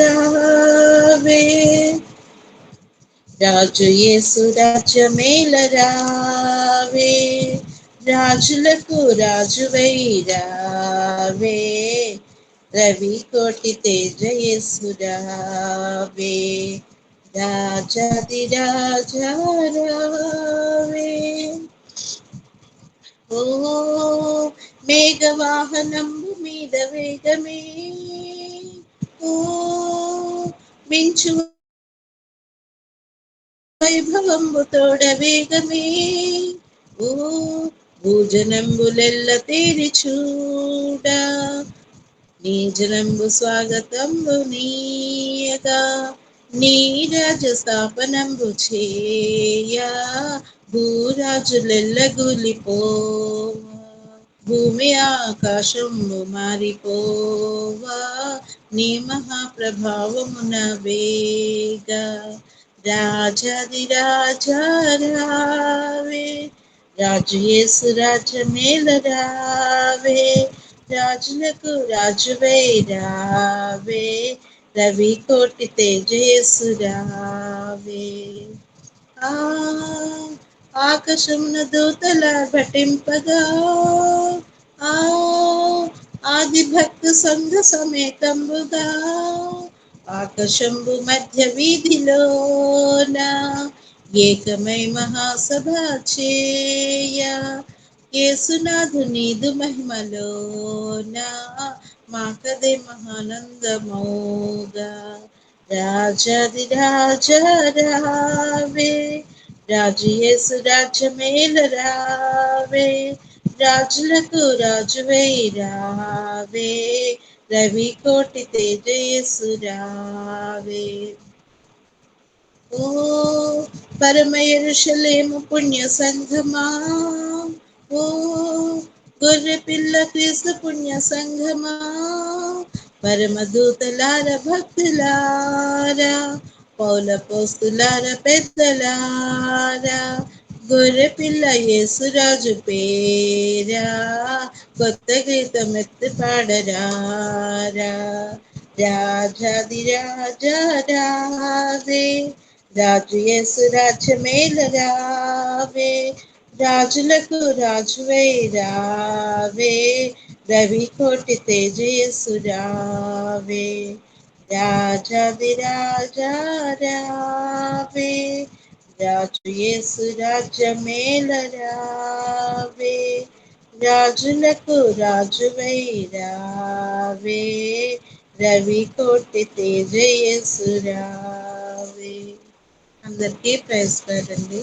రావే రాజు యేసు రాజ్యమేల రావే రాజులకు రాజువై రావే రవి కోటి తేజ యేసు రావే రాజాది రాజా రావే ఓ మేఘవాహనంబు మీద వేగమే ఓ మించు వైభవంబు తోడ వేగమే ఓ భూజనంబులెల్ల తేరి చూడ నీ జనంబు స్వాగతంబు నీయగా. నీ రాజ స్థాపనంబు భూరాజులెల్ల గులిపో భూమి ఆకాశము మారిపోవా నీ మహాప్రభావమున వేగ. రాజాది రాజా రావే రాజు యేసు రాజమేల రావే రాజులకు రాజువై రావే రవి కోటి తేజస్సు రావే. ఆ ఆకాశమున దూతల భటింపగా ఆ ఆది భక్త సంఘ సమేతంబుగా ఆకాశంబు మధ్య వీధిలోన ఏకమై మహాసభ చేయ. యేసునాథు మహిమలోన మాకదే మహానందమోగా. రాజాది రాజా రావే. రాజు యేసు రాజ్యమేల రావే రాజులకు రాజువై రావే రవి కోటి తేజస్సు రావే ఓ పరమయరుషలేము పుణ్య సంఘమా ఓ గొర్రె పిల్ల క్రీస్తు పుణ్య సంఘమా పరమదూతలార భక్తులారా పౌల పోస్తులార పెద్దలారా గొర్రె పిల్ల యేసురాజు పేరా కొత్త గీతం ఎత్తి పాడరారా. రాజాది రాజా రాజే రాజు యేసు రాజ్యమేల రావే రాజులకు రాజువై రావే రవి కోటి తేజస్సు రావే రావే. రాజు యేసు రాజ్యమేల రావే రాజులకు రాజువై రావే. రవి కోటి తేజస్సు రావే. అందరికీ ప్రైజ్ అండి